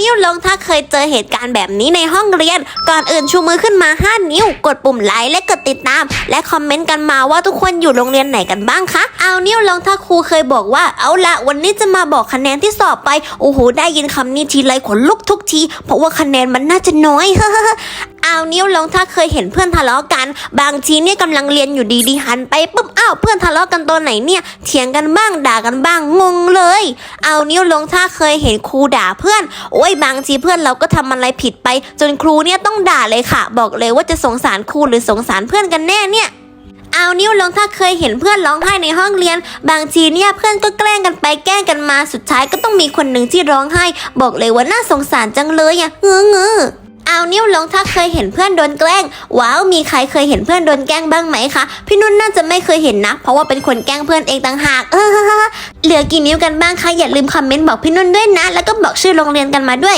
นิ้วลงถ้าเคยเจอเหตุการณ์แบบนี้ในห้องเรียน ก่อนอื่นชูมือขึ้นมา 5 นิ้ว กดปุ่มไลค์และกดติดตาม และคอมเมนต์กันมาว่าทุกคนอยู่โรงเรียนไหนกันบ้างคะ เอานิ้วลงถ้าครูเคยบอกว่าเอาละวันนี้จะมาบอกคะแนนที่สอบไป โอ้โหได้ยินคำนี้ทีไรขนลุกทุกที เพราะว่าคะแนนมันน่าจะน้อยเอ เอานิ้วลงถ้าเคยเห็นเพื่อนทะเลาะกัน บางทีเนี่ยกำลังเรียนอยู่ดีๆหันไปปุ๊บอ้าวเพื่อนทะเลาะกันตัวไหนเนี่ยเถียงกันบ้างด่ากันบ้างงงเลย เอานิ้วลงถ้าเคยเห็นครูด่าเพื่อน โอ้ยบางทีเพื่อนเราก็ทำอะไรผิดไป จนครูเนี่ยต้องด่าเลยค่ะ บอกเลยว่าจะสงสารครูหรือสงสารเพื่อนกันแน่เนี่ยเอานิ้วลงถ้าเคยเห็นเพื่อนร้องไห้ในห้องเรียน บางทีเนี่ยเพื่อนก็แกล้งกันไปแกล้งกันมาสุดท้ายก็ต้องมีคนหนึ่งที่ร้องไห้ บอกเลยว่าน่าสงสารจังเลยอะเงือเงื้อ เอานิ้วลงถ้าเคยเห็นเพื่อนโดนแกล้ง ว้าวมีใครเคยเห็นเพื่อนโดนแกล้งบ้างไหมคะพี่นุ่นน่าจะไม่เคยเห็นนะ เพราะว่าเป็นคนแกล้งเพื่อนเองต่างหากเออเหลือกี่นิ้วกันบ้างคะอย่าลืมคอมเมนต์บอกพี่นุ่นด้วยนะ แล้วก็บอกชื่อโรงเรียนกันมาด้วย